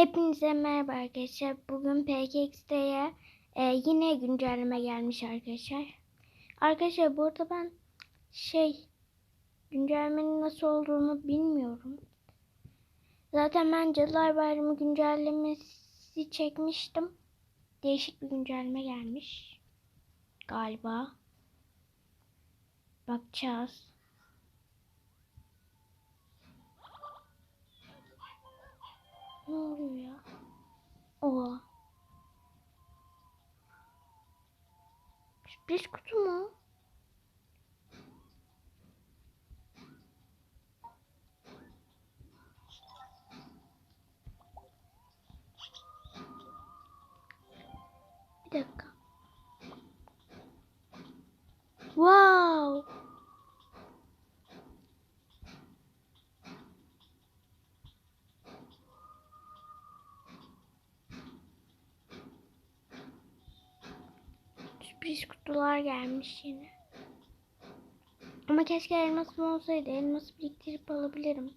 Hepinize merhaba arkadaşlar. Bugün PKX'de e, yine güncelleme gelmiş arkadaşlar. Arkadaşlar burada ben şey güncellemenin nasıl olduğunu bilmiyorum. Zaten ben Cadılar Bayramı güncellemesi çekmiştim. Değişik bir güncelleme gelmiş. Galiba. Bakacağız. Sürpriz kutu mu? Bir dakika. Wow. Sürpriz kutular gelmiş yine. Ama keşke elmasım olsaydı. Elması biriktirip alabilirim.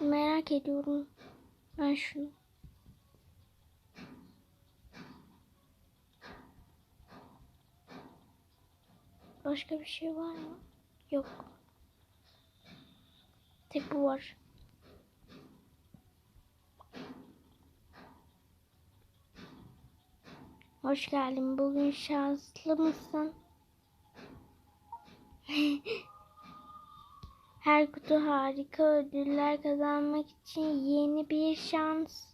Merak ediyorum. Ben şunu. Başka bir şey var mı? Yok. Tek bu var. Hoş geldin. Bugün şanslı mısın? Her kutu harika ödüller kazanmak için yeni bir şans.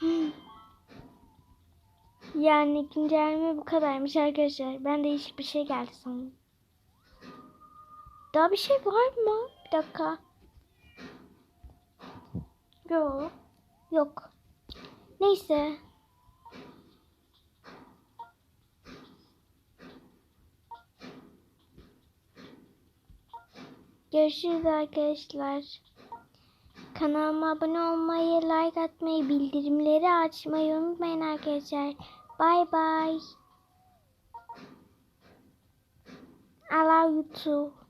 Yani güncelleme bu kadarmış arkadaşlar. Ben değişik bir şey geldi sanırım. Daha bir şey var mı? Bir dakika. Yok. Yok. Neyse. Görüşürüz arkadaşlar. Kanalıma abone olmayı, like atmayı, bildirimleri açmayı unutmayın arkadaşlar. Bye bye. I love you too.